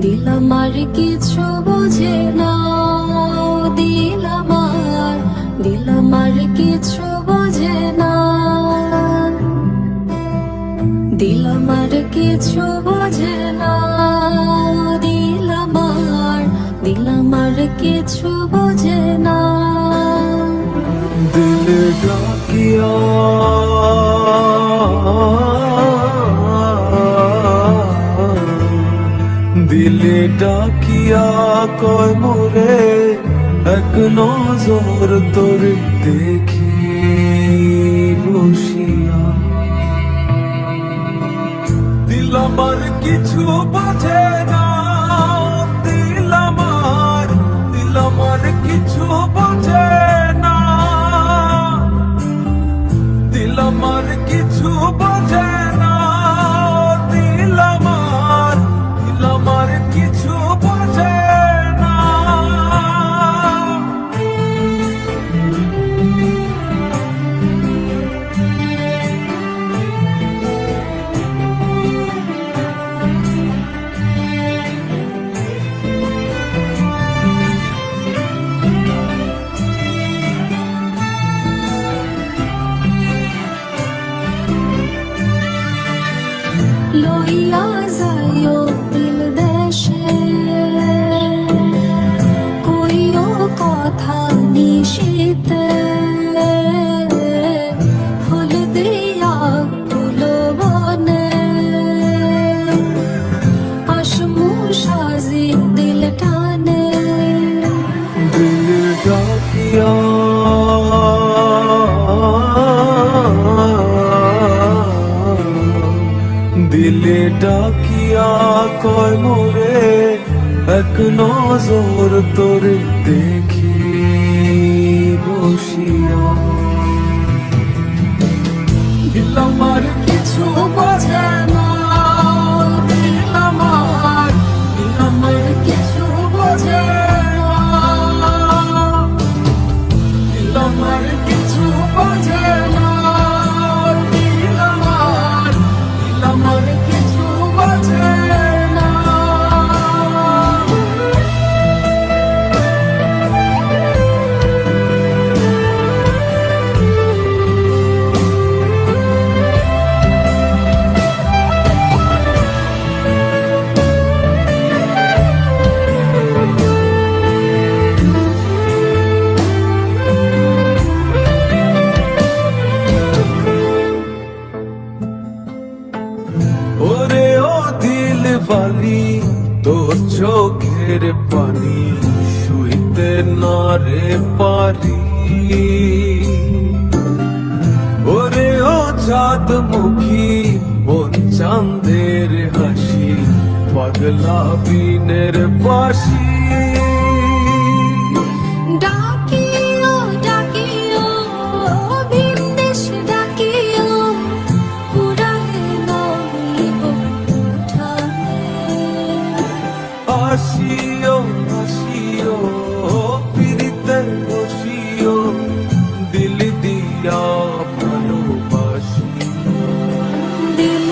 দিলাম আর কিছু বুঝে না দিলাম আর দিলাম আর কিছু বুঝে না দিলাম আর কিছু বুঝে না দিলাম আর, দিলাম কিছু বুঝে না দিল ডাকিয়া এক নজর তোর দেখি বসিয়া। দিল আমার কিছু বাজে না। লইয়া যাইও দিল দেশে। কইও কথা নিশিতে। ফুল দিয়া ফুল বনে। আসমু সাজি দিল দিলে ডাকিয়া কয় মোরে এক নজর তোর দেখি চোখের পানি শুইতে না রে পারি। ওরে ও চাঁদ মুখী মন চাঁদের হাসি, পাগলা বিনের বাসি বসিও দিল দিয়া ভালোবাসি। দিল